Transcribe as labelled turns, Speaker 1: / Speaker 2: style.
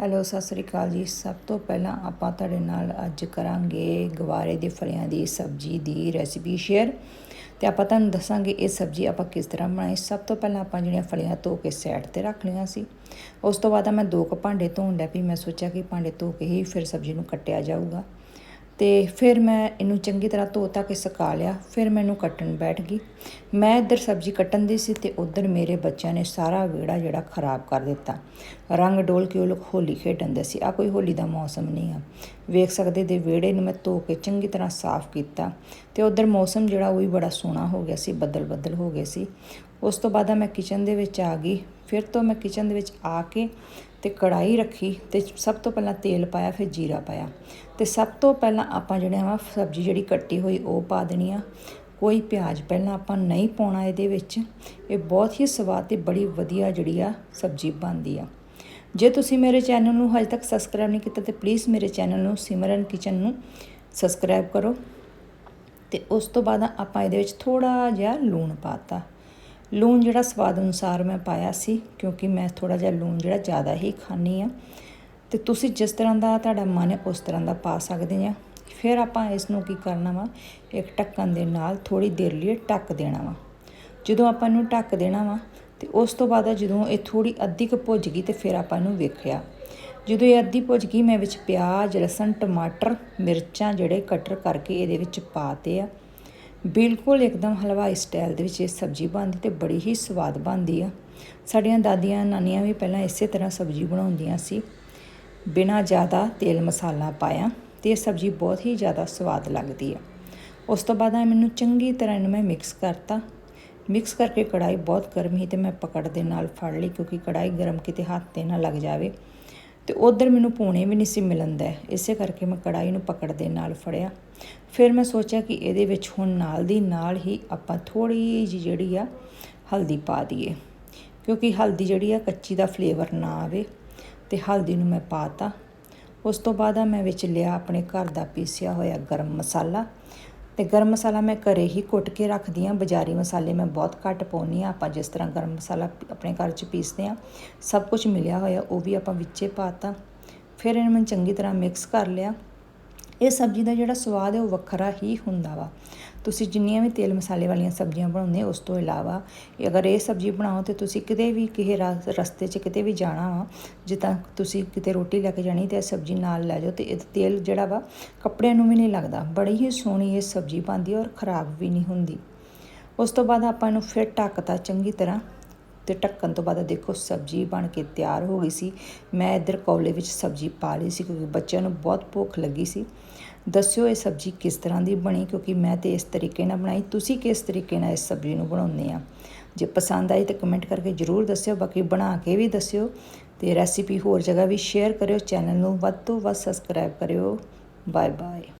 Speaker 1: Hello, Sat Sri ਅਕਾਲ ਜੀ। ਸਭ ਤੋਂ ਪਹਿਲਾਂ ਆਪਾਂ ਤੁਹਾਡੇ ਨਾਲ ਅੱਜ ਕਰਾਂਗੇ ਗਵਾਰੇ ਦੇ ਫਲਿਆਂ ਦੀ ਸਬਜ਼ੀ ਦੀ ਰੈਸਿਪੀ ਸ਼ੇਅਰ। ਤੇ ਆਪਾਂ ਤੁਹਾਨੂੰ ਦੱਸਾਂਗੇ ਇਹ ਸਬਜ਼ੀ ਆਪਾਂ ਕਿਸ ਤਰ੍ਹਾਂ ਬਣਾਈ। ਸਭ ਤੋਂ ਪਹਿਲਾਂ ਆਪਾਂ ਜਿਹੜੀਆਂ ਫਲੀਆਂ ਧੋ ਕੇ ਸਾਈਡ ਤੇ ਰੱਖ ਲਈਆਂ ਸੀ। ਉਸ ਤੋਂ ਬਾਅਦ ਮੈਂ ਦੋ ਕੁ ਭਾਂਡੇ ਧੋਣ ਲੱਗ ਪਈ। ਮੈਂ ਸੋਚਿਆ ਕਿ ਭਾਂਡੇ ਧੋ ਕੇ ਹੀ ਫਿਰ ਸਬਜ਼ੀ ਨੂੰ ਕੱਟਿਆ ਜਾਊਗਾ। ਤੇ ਫਿਰ ਮੈਂ ਇਹਨੂੰ ਚੰਗੀ ਤਰ੍ਹਾਂ ਧੋ ਧਾ ਕੇ ਸੁਕਾ ਲਿਆ, ਫਿਰ ਮੈਨੂੰ ਕੱਟਣ ਬੈਠ ਗਈ। ਮੈਂ ਇੱਧਰ ਸਬਜ਼ੀ ਕੱਟਣ ਦੀ ਸੀ ਤੇ ਉੱਧਰ ਮੇਰੇ ਬੱਚਿਆਂ ਨੇ ਸਾਰਾ ਵਿਹੜਾ ਜਿਹੜਾ ਖਰਾਬ ਕਰ ਦਿੱਤਾ। ਰੰਗ ਡੋਲ ਕੇ ਉਹ ਲੋਕ ਹੋਲੀ ਖੇਡਣ ਦੇ ਸੀ। ਆ ਕੋਈ ਹੋਲੀ ਦਾ ਮੌਸਮ ਨਹੀਂ ਆ। ਵੇਖ ਸਕਦੇ ਦੇ ਵਿਹੜੇ ਨੂੰ ਮੈਂ ਧੋ ਕੇ ਚੰਗੀ ਤਰ੍ਹਾਂ ਸਾਫ਼ ਕੀਤਾ ਤੇ ਉੱਧਰ ਮੌਸਮ ਜਿਹੜਾ ਉਹ ਵੀ ਬੜਾ ਸੋਹਣਾ ਹੋ ਗਿਆ ਸੀ ਬੱਦਲ ਬੱਦਲ ਹੋ ਗਏ ਸੀ। ਉਸ ਤੋਂ ਬਾਅਦ ਮੈਂ ਕਿਚਨ ਦੇ ਵਿੱਚ ਆ ਗਈ। ਫਿਰ ਤੋਂ ਮੈਂ ਕਿਚਨ ਦੇ ਵਿੱਚ ਆ ਕੇ ਤੇ ਕੜਾਈ ਰੱਖੀ ਤੇ ਸਭ ਤੋਂ ਪਹਿਲਾਂ ਤੇਲ ਪਾਇਆ, ਫਿਰ ਜੀਰਾ ਪਾਇਆ। ਤੇ ਸਭ ਤੋਂ ਪਹਿਲਾਂ ਆਪਾਂ ਜਿਹੜੇ ਆ ਸਬਜ਼ੀ ਜਿਹੜੀ ਕੱਟੀ ਹੋਈ ਉਹ ਪਾ ਦੇਣੀ ਆ। ਕੋਈ ਪਿਆਜ਼ ਪਹਿਲਾਂ ਆਪਾਂ ਨਹੀਂ ਪਾਉਣਾ ਇਹਦੇ ਵਿੱਚ। ਇਹ ਬਹੁਤ ਹੀ ਸਵਾਦ ਤੇ ਬੜੀ ਵਧੀਆ ਜਿਹੜੀ ਆ ਸਬਜ਼ੀ ਬਣਦੀ ਆ। ਜੇ ਤੁਸੀਂ ਮੇਰੇ ਚੈਨਲ ਨੂੰ ਹਜੇ ਤੱਕ ਸਬਸਕ੍ਰਾਈਬ ਨਹੀਂ ਕੀਤਾ ਤੇ ਪਲੀਜ਼ ਮੇਰੇ ਚੈਨਲ ਨੂੰ ਸਿਮਰਨ ਕਿਚਨ ਨੂੰ ਸਬਸਕ੍ਰਾਈਬ ਕਰੋ। ਤੇ ਉਸ ਤੋਂ ਬਾਅਦ ਆਪਾਂ ਇਹਦੇ ਵਿੱਚ ਥੋੜਾ ਜਿਹਾ ਲੂਣ ਪਾਤਾ ਲੂਣ ਜਿਹੜਾ ਸਵਾਦ ਅਨੁਸਾਰ ਮੈਂ ਪਾਇਆ ਸੀ, ਕਿਉਂਕਿ ਮੈਂ ਥੋੜਾ ਜਿਹਾ ਲੂਣ ਜਿਹੜਾ ਜ਼ਿਆਦਾ ਹੀ ਖਾਣੀ ਆ ਤੇ ਤੁਸੀਂ ਜਿਸ ਤਰ੍ਹਾਂ ਦਾ ਤੁਹਾਡਾ ਮਨ ਹੈ, ਉਸ ਤਰ੍ਹਾਂ ਦਾ ਪਾ ਸਕਦੇ ਆ ਫਿਰ ਆਪਾਂ ਇਸ ਨੂੰ ਕੀ ਕਰਨਾ ਵਾ? ਇੱਕ ਢੱਕਣ ਦੇ ਨਾਲ ਥੋੜੀ ਦੇਰ ਲਈ ਢੱਕ ਦੇਣਾ ਵਾ। ਜਦੋਂ ਆਪਾਂ ਇਹਨੂੰ ਢੱਕ ਦੇਣਾ ਵਾ, ਤੇ ਉਸ ਤੋਂ ਬਾਅਦ ਜਦੋਂ ਇਹ ਥੋੜੀ ਅੱਧੀ ਕੁ ਭੁੱਜ ਗਈ, ਤੇ ਫਿਰ ਆਪਾਂ ਇਹਨੂੰ ਵੇਖਿਆ। ਜਦੋਂ ਇਹ ਅੱਧੀ ਭੁੱਜ ਗਈ, ਮੈਂ ਵਿੱਚ ਪਿਆਜ਼, ਲਸਣ, ਟਮਾਟਰ, ਮਿਰਚਾਂ ਜਿਹੜੇ ਕਟਰ ਕਰਕੇ ਇਹਦੇ ਵਿੱਚ ਪਾਤੇ ਆ। ਬਿਲਕੁਲ ਇੱਕਦਮ ਹਲਵਾਈ ਸਟਾਈਲ ਦੇ ਵਿੱਚ ਇਹ ਸਬਜ਼ੀ ਬਣਦੀ ਤੇ ਬੜੀ ਹੀ ਸਵਾਦ ਬਣਦੀ ਆ। ਸਾਡੀਆਂ ਦਾਦੀਆਂ ਨਾਨੀਆਂ ਵੀ ਪਹਿਲਾਂ ਇਸੇ ਤਰ੍ਹਾਂ ਸਬਜ਼ੀ ਬਣਾਉਂਦੀਆਂ ਸੀ। ਬਿਨਾਂ ਜ਼ਿਆਦਾ ਤੇਲ ਮਸਾਲਾ ਪਾਇਆ ਤੇ ਇਹ ਸਬਜ਼ੀ ਬਹੁਤ ਹੀ ਜ਼ਿਆਦਾ ਸਵਾਦ ਲੱਗਦੀ ਆ। ਉਸ ਤੋਂ ਬਾਅਦ ਮੈਨੂੰ ਚੰਗੀ ਤਰ੍ਹਾਂ ਇਹਨੂੰ ਮੈਂ ਮਿਕਸ ਕਰਤਾ। ਮਿਕਸ ਕਰਕੇ ਕੜਾਈ ਬਹੁਤ ਗਰਮ ਸੀ ਤੇ ਮੈਂ ਪਕੜ ਦੇ ਨਾਲ ਫੜ ਲਈ ਕਿਉਂਕਿ ਕੜਾਈ ਗਰਮ ਕਿਤੇ ਹੱਥ ਤੇ ਨਾ ਲੱਗ ਜਾਵੇ। ਤੇ ਉਧਰ ਮੈਨੂੰ ਪੂਣੇ ਵੀ ਨਹੀਂ ਸੀ ਮਿਲੰਦਾ ਇਸੇ ਕਰਕੇ ਮੈਂ ਕੜਾਈ ਨੂੰ ਪਕੜ ਦੇ ਨਾਲ ਫੜਿਆ। ਫਿਰ ਮੈਂ ਸੋਚਿਆ ਕਿ ਇਹਦੇ ਵਿੱਚ ਹੁਣ ਨਾਲ ਦੀ ਨਾਲ ਹੀ ਆਪਾਂ ਥੋੜੀ ਜਿਹੀ ਜਿਹੜੀ ਆ ਹਲਦੀ ਪਾ ਦਈਏ। ਕਿਉਂਕਿ ਹਲਦੀ ਜਿਹੜੀ ਆ ਕੱਚੀ ਦਾ ਫਲੇਵਰ ਨਾ ਆਵੇ ਤੇ ਹਲਦੀ ਨੂੰ ਮੈਂ ਪਾਤਾ ਉਸ ਤੋਂ ਬਾਅਦ ਮੈਂ ਵਿੱਚ ਲਿਆ ਆਪਣੇ ਘਰ ਦਾ ਪੀਸਿਆ ਹੋਇਆ ਗਰਮ ਮਸਾਲਾ। ਤੇ ਗਰਮ ਮਸਾਲਾ ਮੈਂ ਘਰੇ ਹੀ ਕੁੱਟ ਕੇ ਰੱਖਦੀ ਆ ਬਾਜ਼ਾਰੀ ਮਸਾਲੇ ਮੈਂ ਬਹੁਤ ਘੱਟ ਪਾਉਣੀ ਆ ਆਪਾਂ ਜਿਸ ਤਰ੍ਹਾਂ ਗਰਮ ਮਸਾਲਾ ਆਪਣੇ ਘਰ 'ਚ ਪੀਸਦੇ ਆ ਸਭ ਕੁਝ ਮਿਲਿਆ ਹੋਇਆ ਉਹ ਵੀ ਆਪਾਂ ਵਿੱਚੇ ਪਾਤਾ ਫਿਰ ਇਹਨੂੰ ਮੈਂ ਚੰਗੀ ਤਰ੍ਹਾਂ ਮਿਕਸ ਕਰ ਲਿਆ। ਇਹ ਸਬਜ਼ੀ ਦਾ ਜਿਹੜਾ ਸਵਾਦ ਹੈ ਉਹ ਵੱਖਰਾ ਹੀ ਹੁੰਦਾ ਵਾ। ਤੁਸੀਂ ਜਿੰਨੀਆਂ ਵੀ ਤੇਲ ਮਸਾਲੇ ਵਾਲੀਆਂ ਸਬਜ਼ੀਆਂ ਬਣਾਉਂਦੇ ਉਸ ਤੋਂ ਇਲਾਵਾ ਅਗਰ ਇਹ ਸਬਜ਼ੀ ਬਣਾਓ ਤੇ ਤੁਸੀਂ ਕਿਤੇ ਵੀ ਕਿਸੇ ਰਸਤੇ 'ਚ ਕਿਤੇ ਵੀ ਜਾਣਾ ਵਾ, ਜਿੱਦਾਂ ਤੁਸੀਂ ਕਿਤੇ ਰੋਟੀ ਲੈ ਕੇ ਜਾਣੀ ਤੇ ਇਹ ਸਬਜ਼ੀ ਨਾਲ ਲੈ ਜਾਓ ਤੇ ਇਹ ਤੇਲ ਜਿਹੜਾ ਵਾ ਕੱਪੜਿਆਂ ਨੂੰ ਵੀ ਨਹੀਂ ਲੱਗਦਾ। ਬੜੀ ਹੀ ਸੋਹਣੀ ਇਹ ਸਬਜ਼ੀ ਬਣਦੀ ਔਰ ਖਰਾਬ ਵੀ ਨਹੀਂ ਹੁੰਦੀ। ਉਸ ਤੋਂ ਬਾਅਦ ਆਪਾਂ ਇਹਨੂੰ ਫਿਰ ਢੱਕਤਾ ਚੰਗੀ ਤਰ੍ਹਾਂ। ਤੇ ਢੱਕਣ ਤੋਂ ਬਾਅਦ ਦੇਖੋ ਸਬਜ਼ੀ ਬਣ ਕੇ ਤਿਆਰ ਹੋ ਗਈ ਸੀ। ਮੈਂ ਇੱਧਰ ਕੌਲੇ ਵਿੱਚ ਸਬਜ਼ੀ ਪਾ ਲਈ ਸੀ ਕਿਉਂਕਿ ਬੱਚਿਆਂ ਨੂੰ ਬਹੁਤ ਭੁੱਖ ਲੱਗੀ ਸੀ। ਦੱਸਿਓ ਇਹ ਸਬਜ਼ੀ ਕਿਸ ਤਰ੍ਹਾਂ ਦੀ ਬਣੀ ਕਿਉਂਕਿ ਮੈਂ ਤੇ ਇਸ ਤਰੀਕੇ ਨਾਲ ਬਣਾਈ। ਤੁਸੀਂ ਕਿਸ ਤਰੀਕੇ ਨਾਲ ਇਸ ਸਬਜ਼ੀ ਨੂੰ ਬਣਾਉਂਦੇ ਆ? ਜੇ ਪਸੰਦ ਆਈ ਤਾਂ ਕਮੈਂਟ ਕਰਕੇ ਜਰੂਰ ਦੱਸਿਓ, ਬਾਕੀ ਬਣਾ ਕੇ ਵੀ ਦੱਸਿਓ ਤੇ ਰੈਸਿਪੀ ਹੋਰ ਜਗ੍ਹਾ ਵੀ ਸ਼ੇਅਰ ਕਰਿਓ। ਚੈਨਲ ਨੂੰ ਵੱਧ ਤੋਂ ਵੱਧ ਸਬਸਕ੍ਰਾਈਬ ਕਰਿਓ। Bye bye